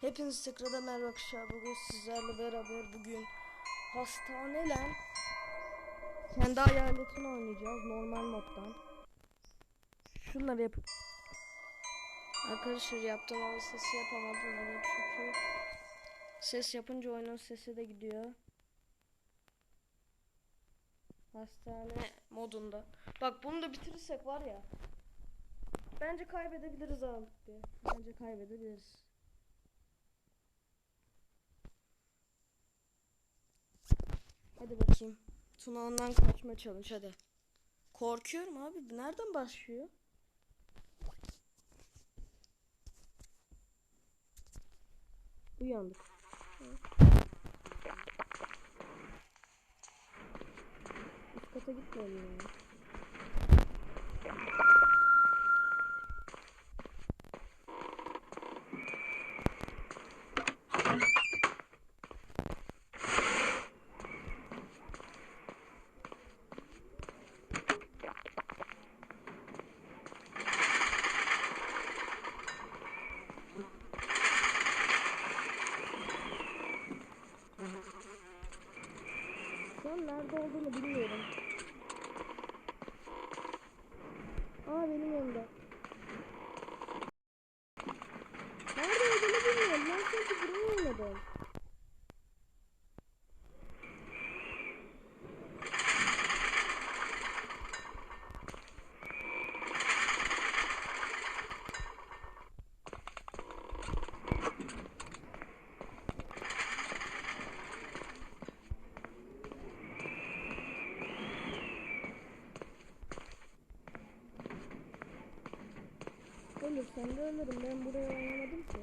Hepiniz tekrardan merhaba arkadaşlar. Bugün sizlerle beraber bugün hastaneyle kendi hayaletini oynayacağız normal moddan. Şunları yap. Arkadaşlar yaptığım ama sesi yapamadım neden çünkü ses yapınca oyunun sesi de gidiyor. Hastane modunda. Bak bunu da bitirirsek var ya. Bence kaybedebiliriz abi. Bence kaybedebiliriz. Hadi bakayım. Tunağından kaçma challenge hadi. Korkuyorum abi. Nereden başlıyor? Uyandık. Üst kata gitmeyelim ya. Nerede olduğunu bilmiyorum. Aa benim yanımda. Nerede olduğunu bilmiyorum. Ben sanki buraya oynadım. Ölürsen de ölürüm. Ben buraya oynamadım ki.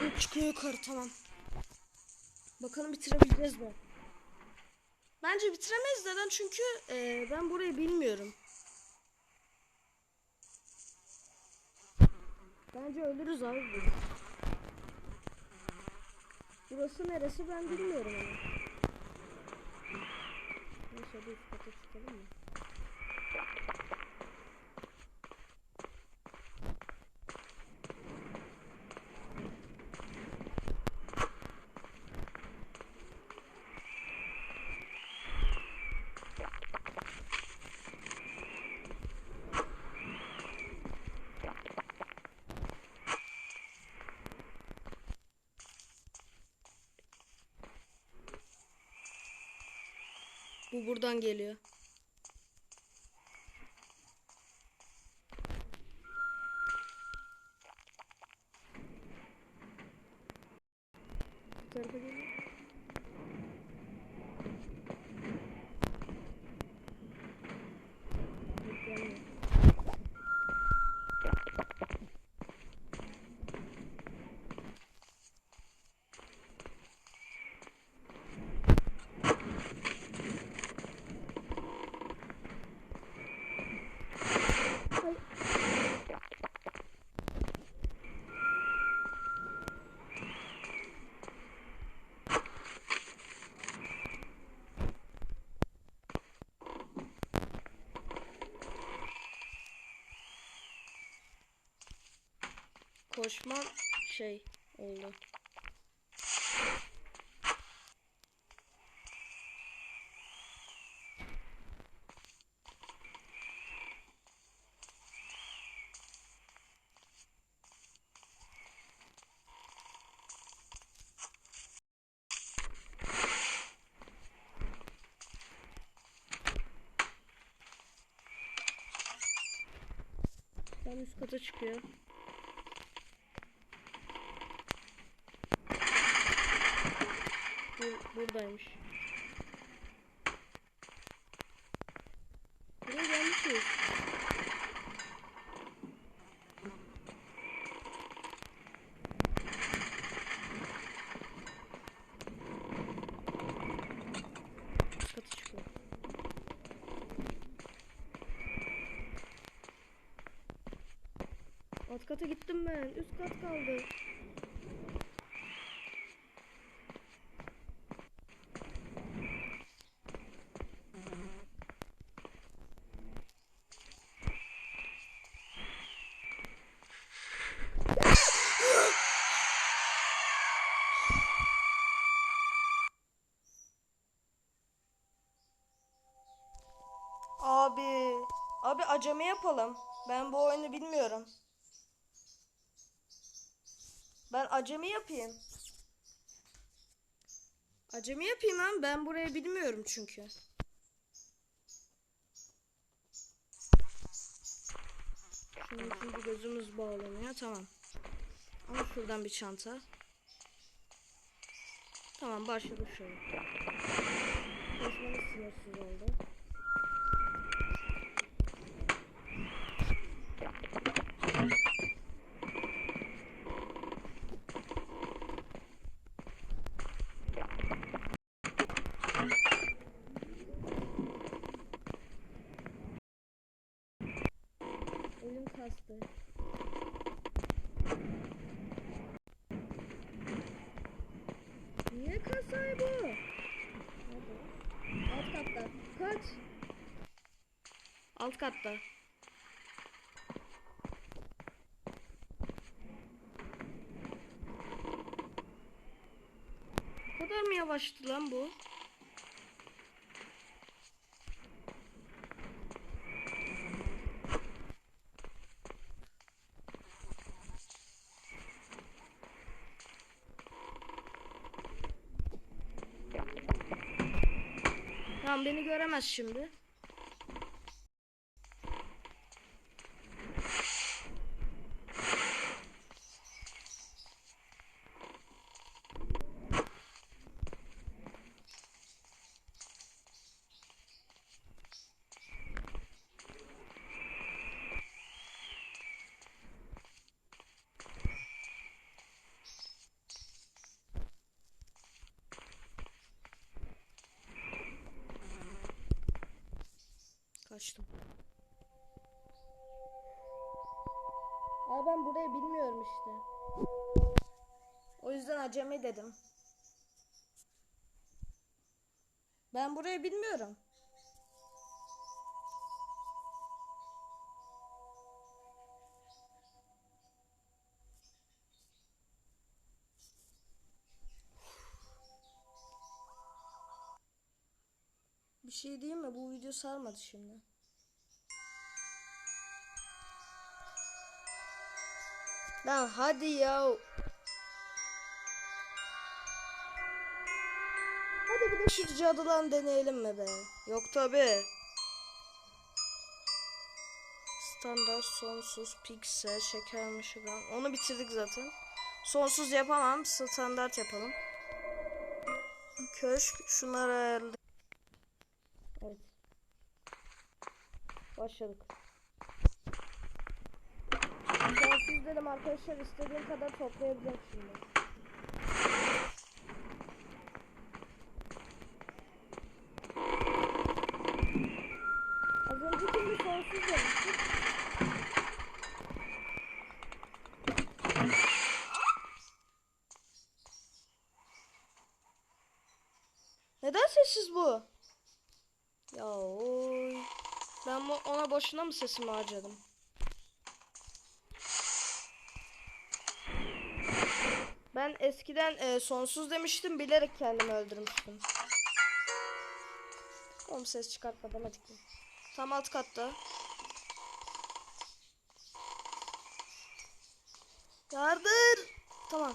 Hı, Çıkıyor yukarı tamam. Bakalım bitirebileceğiz mi? Bence bitiremeyiz neden? Çünkü e, ben burayı bilmiyorum. Bence ölürüz abi biz. Burası neresi ben bilmiyorum ama. Neyse bir kata çıkalım mı? Bu buradan geliyor. Bu tarafa geliyor. Yok, gelmiyor. Ay. Koşmam şey oldu. Tam üst kata çıkıyor. Buradaymış. Buraya gelmişiz. Katı çıkıyor. Alt kata gittim ben. Üst kat kaldı. Acemi yapalım. Ben bu oyunu bilmiyorum. Ben acemi yapayım. Acemi yapayım lan. Ben burayı bilmiyorum çünkü. Şimdi gözümüz bağlanıyor. Tamam. Ama şuradan bir çanta. Tamam başladık şöyle. Konuşmamız sınırsız oldu. Kastı. Niye kasay bu? Nerede? Alt katta. Kaç? Alt katta. Bu kadar mı yavaştı lan bu? Tamam beni göremez şimdi. Kaçtım. Abi ben burayı bilmiyorum işte. O yüzden acemi dedim. Ben burayı bilmiyorum. Bir şey diyeyim mi? Bu video sarmadı şimdi. Lan hadi ya. Hadi bir de şu cadılan deneyelim mi be? Yok tabi. Standart sonsuz piksel şeker mışıgan. Onu bitirdik zaten. Sonsuz yapamam. Standart yapalım. Köşk şunları ayarlı. Evet. Başladık. Sonsuz dedim arkadaşlar istediğim kadar toplayabilirim şimdi. Az önce şimdi sonsuz demiştik. Neden sessiz bu? Ya oy. Ben ona boşuna mı sesimi harcadım? Ben eskiden e, sonsuz demiştim bilerek kendimi öldürmüştüm. Oğlum ses çıkartma demedik mi? Tam alt katta. Yardır. Tamam.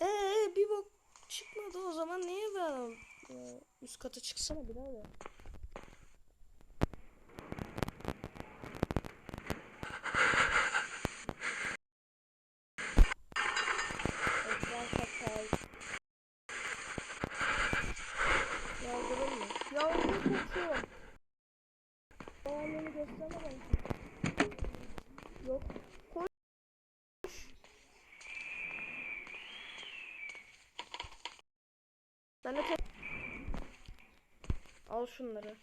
Ee bir bok çıkmadı o zaman niye ben e, üst kata çıksana birader. Ekran kapalı. Yaldırın mı? Yavrum kokuyor. O anneni gösterme ben. Yok. Koş. Ben de tek... Al şunları.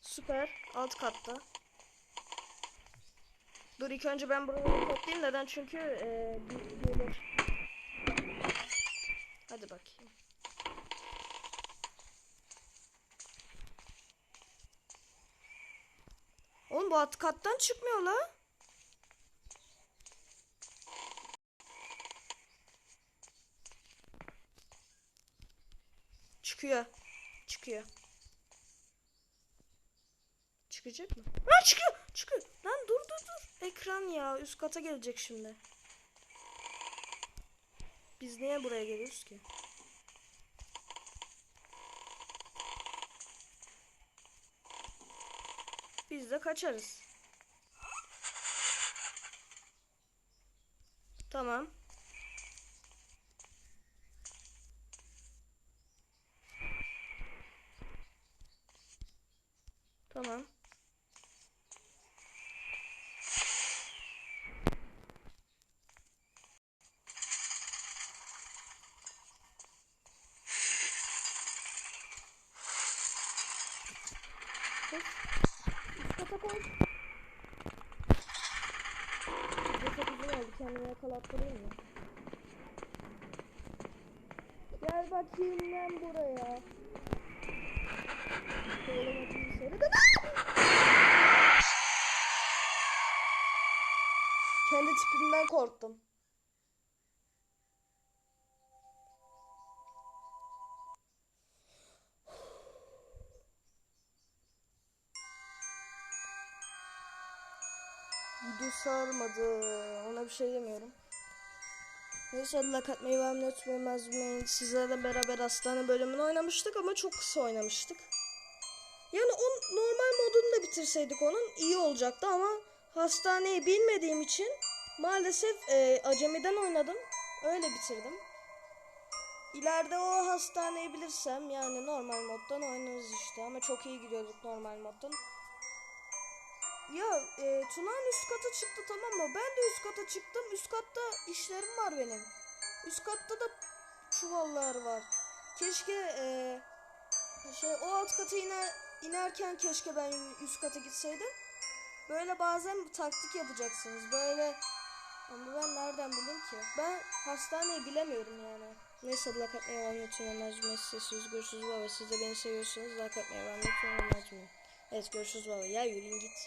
Süper. Alt katta. Dur ilk önce ben burayı toplayayım. Neden? Çünkü e, bir gelir. Hadi bakayım. Oğlum bu alt kattan çıkmıyor la. Çıkıyor. Çıkıyor. Çıkacak mı? Ha çıkıyor. Çıkıyor. Lan dur dur dur. Ekran ya. Üst kata gelecek şimdi. Biz niye buraya geliyoruz ki? Biz de kaçarız. Tamam. Koş. Bu çok uzun oldu. Kendimi yakalattırayım mı? Gel bakayım ben buraya. Söylemediğim soru da Kendi tipimden korktum. Sarmadı. Ona bir şey demiyorum. Neyse Allah katmayı ve tutmayı unutmayın. Sizlerle beraber hastane bölümünü oynamıştık ama çok kısa oynamıştık. Yani on normal modunu da bitirseydik onun iyi olacaktı ama hastaneyi bilmediğim için maalesef e, acemiden oynadım. Öyle bitirdim. İleride o hastaneyi bilirsem yani normal moddan oynarız işte ama çok iyi gidiyorduk normal moddan. Ya e, Tuna'nın üst kata çıktı tamam mı? Ben de üst kata çıktım. Üst katta işlerim var benim. Üst katta da çuvallar var. Keşke e, şey o alt kata iner, inerken keşke ben üst kata gitseydim. Böyle bazen taktik yapacaksınız. Böyle ama ben nereden bileyim ki? Ben hastaneyi bilemiyorum yani. Neyse like atmayı ve unutmayın. Mercimek sessiz görüşürüz baba. Siz de beni seviyorsunuz. Like atmayı ve unutmayın. Mercimek. Evet görüşürüz baba. Ya yürüyün git.